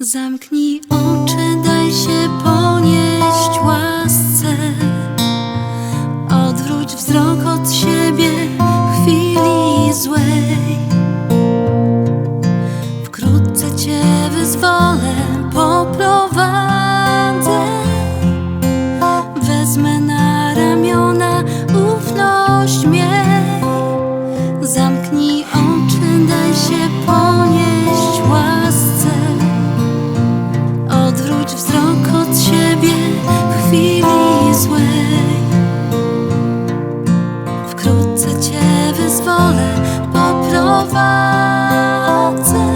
Zamknij oczy, daj się po. prowadzę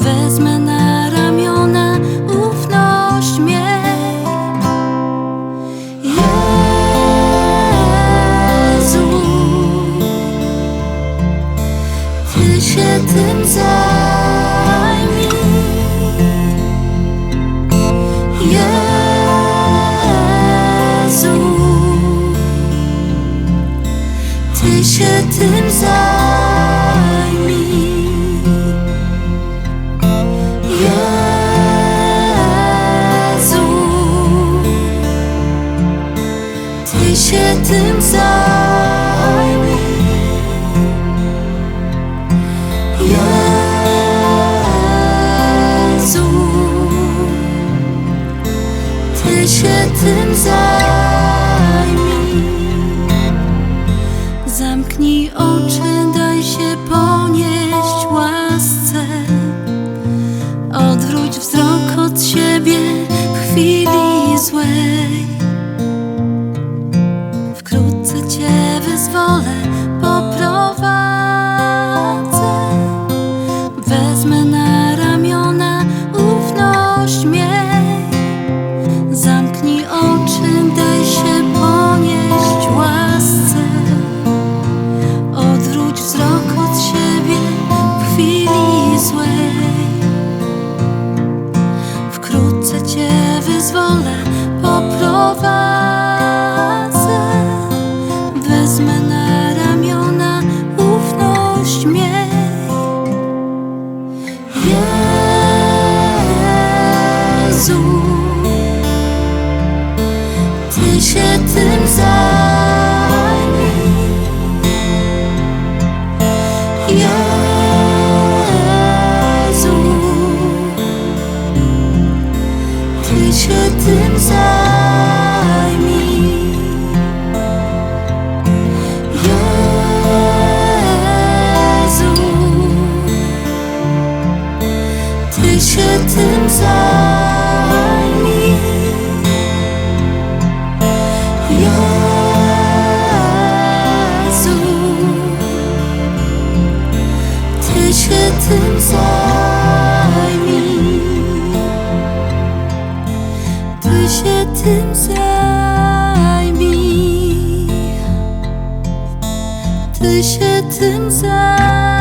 Wezmę na ramiona ufność miej Jezu Ty się tym zajmij. Jezu Ty się tym zajmij. Ateşe timsah Yazım Ateşe timsah stronę poprowadzę. Wezmę na ramiona ufność miej. Jezu Ty się tym zajmij. Jezu. çöktüm sen. Düşettin sen.